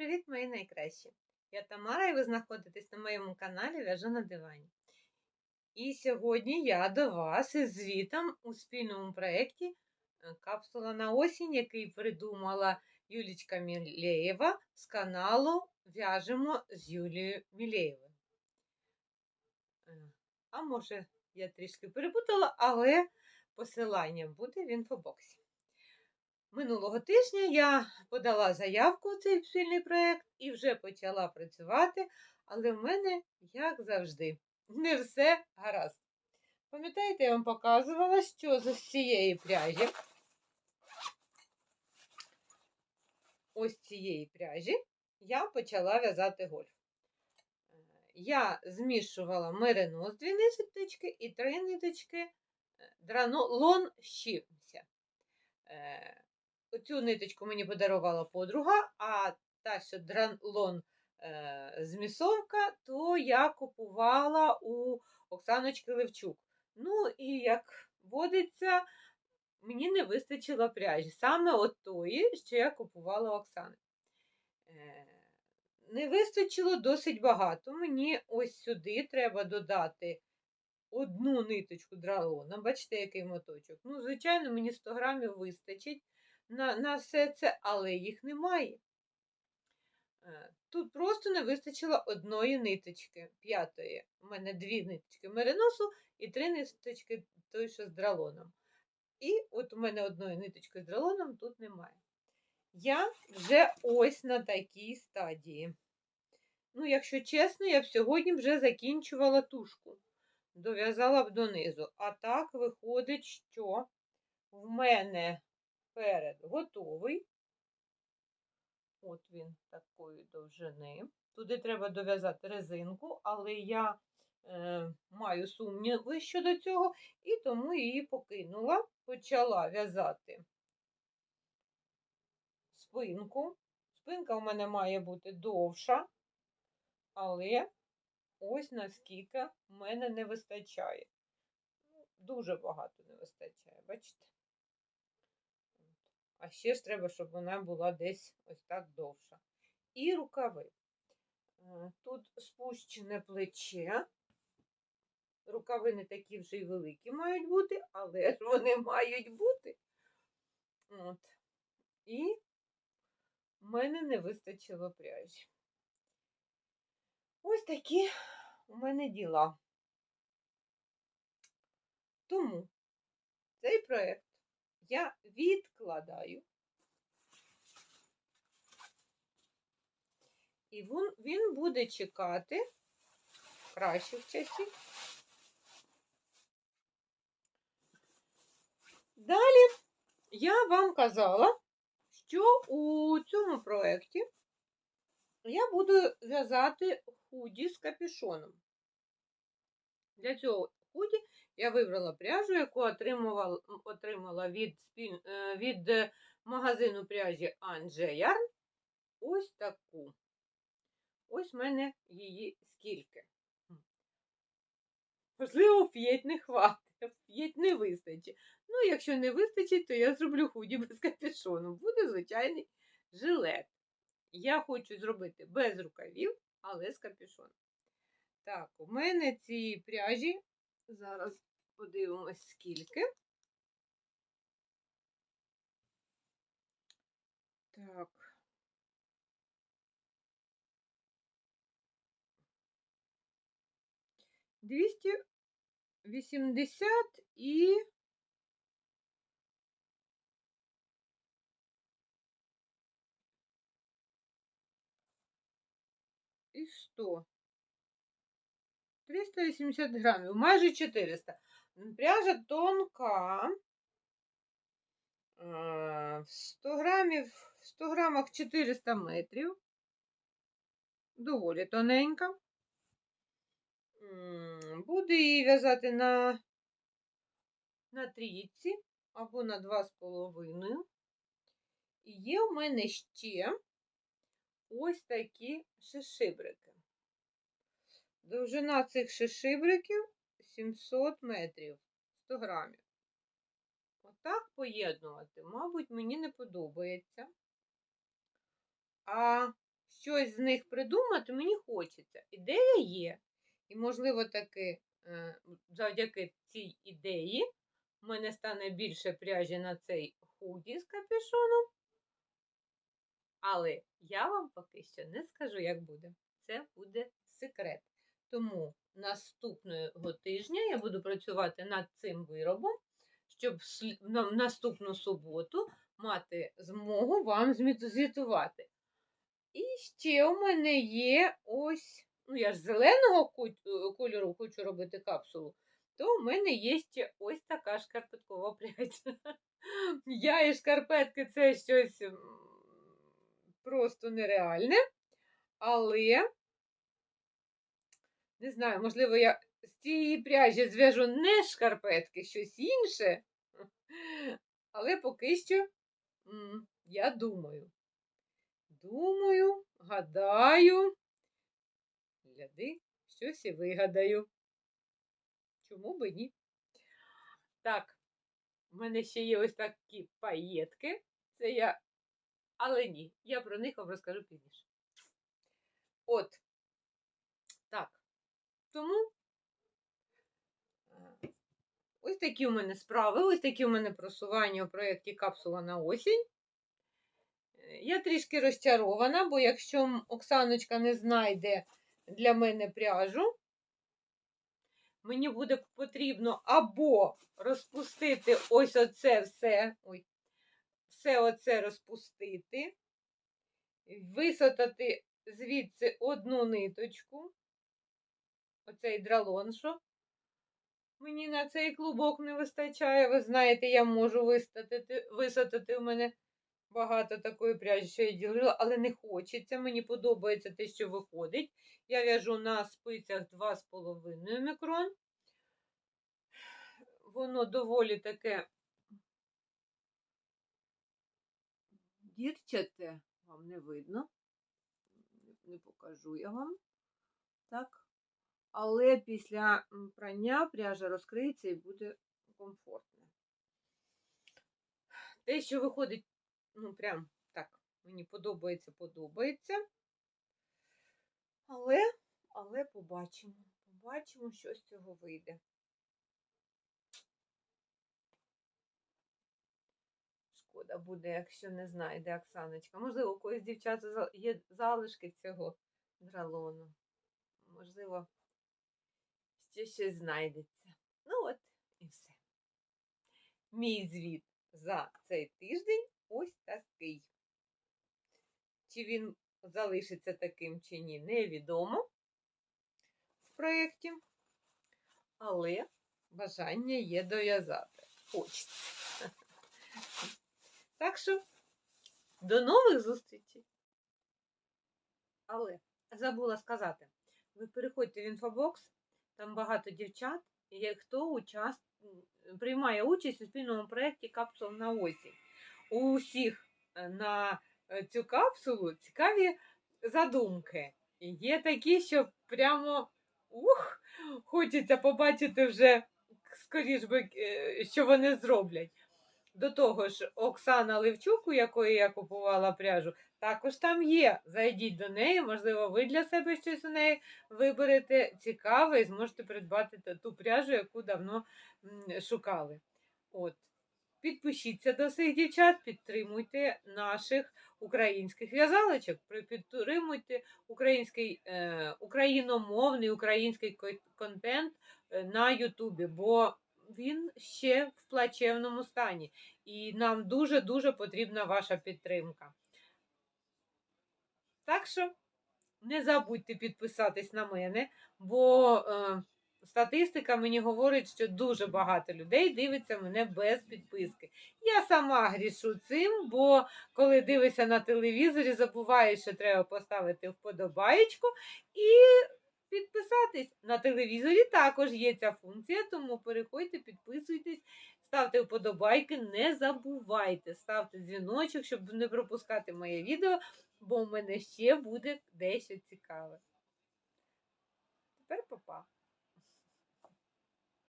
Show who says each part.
Speaker 1: Привіт, мої найкращі! Я Тамара і ви знаходитесь на моєму каналі В'яжу на дивані. І сьогодні я до вас із звітом у спільному проєкті е, Капсула на осінь, який придумала Юлічка Мілеєва з каналу В'яжемо з Юлією Мілеєвою. Е, А може, я трішки перепутала, але посилання буде в інфобоксі. Минулого тижня я подала заявку у цей спільний проєкт і вже почала працювати, але в мене, як завжди, не все гаразд. Пам'ятаєте, я вам показувала, що з цієї пряжі, ось цієї пряжі, я почала в'язати гольф. Е, Я змішувала меринос дві ниточки і три ниточки дранолон щився. Оцю ниточку мені подарувала подруга, а та, що дранлон е, змісовка, то я купувала у Оксаночки Левчук. Ну, і як водиться, мені не вистачило пряжі. Саме от тої, що я купувала у Оксани. Е, не вистачило досить багато. Мені ось сюди треба додати одну ниточку дралона. Бачите, який моточок. Ну, звичайно, мені 100 грамів вистачить на на все це, але їх немає. Е, тут просто не вистачило одної ниточки, п'ятої. У мене дві ниточки мериносу і три ниточки той, що з дралоном. І от у мене одної ниточки з дралоном тут немає. Я вже ось на такій стадії. Ну, якщо чесно, я б сьогодні вже закінчувала тушку, дов'язала б донизу. А так виходить, що в мене перед готовий. От він такої довжини. Туди треба дов'язати резинку, але я е, маю сумніви щодо цього, і тому її покинула, почала в'язати спинку. Спинка у мене має бути довша, але ось наскільки в мене не вистачає. Ну, дуже багато не вистачає, бачите? А ще ж треба, щоб вона була десь ось так довша. І рукави. Е, тут спущене плече. Рукави не такі вже й великі мають бути, але ж вони мають бути. От. І в мене не вистачило пряжі. Ось такі у мене діла. Тому цей проєкт я відкладаю. І він, буде чекати кращих часів. Далі я вам казала, що у цьому проєкті я буду в'язати худі з капюшоном. Для цього худі я вибрала пряжу, яку отримала отримала від е, від е, магазину пряжі Анже. Ось таку. Ось в мене її скільки. Можливо, п'ять не хватить, п'ять не вистачить. Ну, якщо не вистачить, то я зроблю худі без капюшону. Буде звичайний жилет. Я хочу зробити без рукавів, але з капюшоном. Так, у мене ці пряжі, зараз подивимось, скільки. Так. Двісті вісімдесят і і сто. 380 грамів, майже 400. Пряжа тонка. 100 грамів, в 100 грамах 400 метрів. Доволі тоненька. Буду її в'язати на на трійці або на 2,5. І є в мене ще ось такі шишибрики. Довжина цих шишибриків 700 метрів 100 грамів. Отак поєднувати, мабуть, мені не подобається. А щось з них придумати мені хочеться. Ідея є. І, можливо, таки е, завдяки цій ідеї в мене стане більше пряжі на цей худі з капюшоном. Але я вам поки що не скажу, як буде. Це буде секрет. Тому наступного тижня я буду працювати над цим виробом, щоб на наступну суботу мати змогу вам звітувати. І ще у мене є ось, ну я ж зеленого кольору хочу робити капсулу, то в мене є ще ось така шкарпеткова прядь. Я і шкарпетки це щось просто нереальне, але не знаю, можливо, я з цієї пряжі зв'яжу не шкарпетки, щось інше. Але поки що я думаю. Думаю, гадаю, гляди, щось і вигадаю. Чому би ні? Так, в мене ще є ось такі паєтки. Це я. Але ні, я про них вам розкажу пізніше. От. Тому ось такі у мене справи, ось такі у мене просування у проєкті Капсула на осінь. Я трішки розчарована, бо якщо Оксаночка не знайде для мене пряжу, мені буде потрібно або розпустити ось оце все, ой, все оце розпустити, висотати звідси одну ниточку, оцей дралон, що мені на цей клубок не вистачає. Ви знаєте, я можу висотати, висотати у мене багато такої пряжі, що я ділила, але не хочеться. Мені подобається те, що виходить. Я в'яжу на спицях 2,5 мікрон. Воно доволі таке дірчате, вам не видно. Не покажу я вам. Так. Але після прання пряжа розкриється і буде комфортно. Те, що виходить, ну, прям так, мені подобається, подобається. Але, але побачимо. Побачимо, що з цього вийде. Шкода буде, якщо не знайде Оксаночка. Можливо, у когось дівчат є залишки цього дралону. Можливо, ще щось знайдеться. Ну от і все. Мій звіт за цей тиждень ось такий. Чи він залишиться таким чи ні, невідомо в проєкті. Але бажання є дов'язати. Хочеться. Так що до нових зустрічей. Але забула сказати, ви переходьте в інфобокс, там багато дівчат, хто учас... приймає участь у спільному проєкті Капсул на осінь. У всіх е, на е, цю капсулу цікаві задумки. Є такі, що прямо ух, хочеться побачити вже скоріш би, е, що вони зроблять. До того ж, Оксана Левчук, у якої я купувала пряжу, також там є. Зайдіть до неї, можливо, ви для себе щось у неї виберете цікаве і зможете придбати ту пряжу, яку давно шукали. От. Підпишіться до цих дівчат, підтримуйте наших українських в'язалочок, підтримуйте український, е, україномовний український контент е, на Ютубі, бо він ще в плачевному стані. І нам дуже-дуже потрібна ваша підтримка. Так що не забудьте підписатись на мене, бо е, статистика мені говорить, що дуже багато людей дивиться мене без підписки. Я сама грішу цим, бо коли дивишся на телевізорі, забуваєш, що треба поставити вподобаєчку і підписатись. На телевізорі також є ця функція, тому переходьте, підписуйтесь, ставте вподобайки, не забувайте, ставте дзвіночок, щоб не пропускати моє відео, бо в мене ще буде дещо цікаве. Тепер папа.